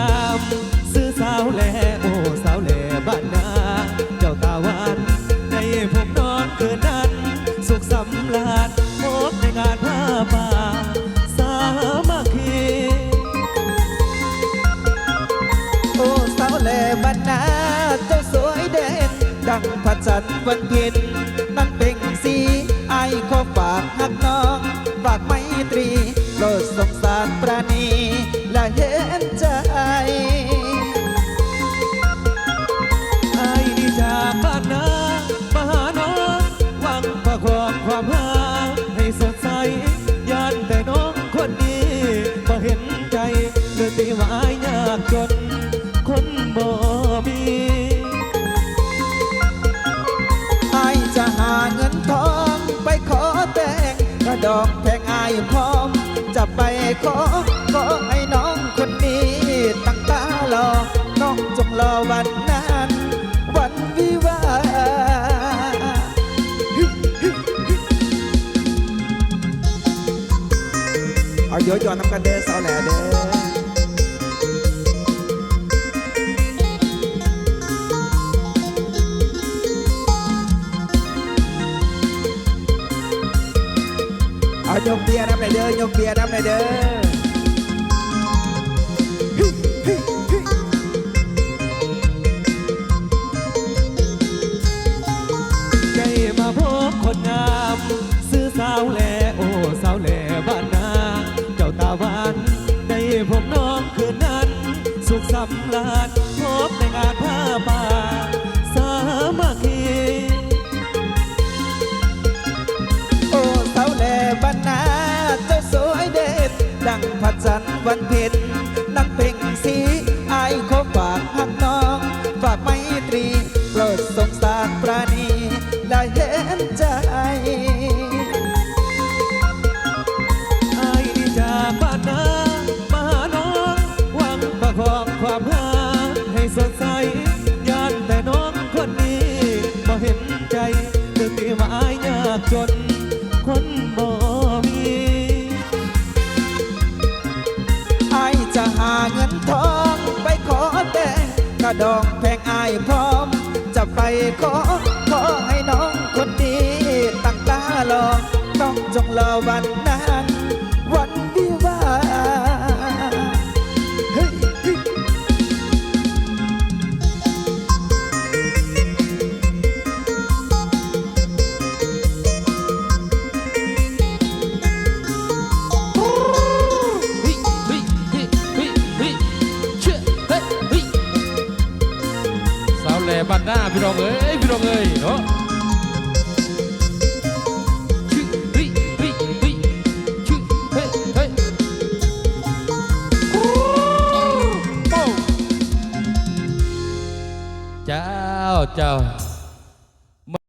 ามซื้อสาวแลโอ้สาวแลบ้านนาเจ้าตาวานในผมนอนเกินนั้น สุขสำราญพบในงานผ้าป่าสามัคคีโอ้สาวแลบ้านนาเจ้าสวยเด่นดังพระจันทร์วันเพ็ญากจนคนบ่มีไอจะหาเงินทองไปขอแต่งกระดอกแพงอายพร้อม จะไปขอขอให้น้องคนนี้ตั้งตารอน้องจงรอวันนั้น วันวิวาเอาเยอะย้อนน้ำกันเด้อสาวแหล่เด้อ เอายกเบียร์น้ำหน่อยเด้อยกเบียร์น้ำหน่อยเด้อได้มาพบคนงามซื้อสาวแหล่โอ้สาวแหล่บ้านนาเจ้าตาหวานได้พบน้องคืนนั้น สุขสำราญพบในงานผ้า ดังพระจันวันเพ็ญนั่งเพ่งสีอายขอฝากหักน้อง ฝากไมตรีโปรดสงสารปราณีและเห็นใจไอ้นี่จากบ้านนามาหาน้องหวังประคองความหาให้สดใสยานแต่น้องคนนี้มาเห็นใจเดือดตีวายยากจน เงินทองไปขอแต่งกระดองแพงอายพร้อม จะไปขอขอให้น้องคนดีตั้งตารอต้องจงรอวันนั้น บันหน้าพี่น้องเอ้ยพี่น้องเอ้ยเนาะเจ้าเจ้า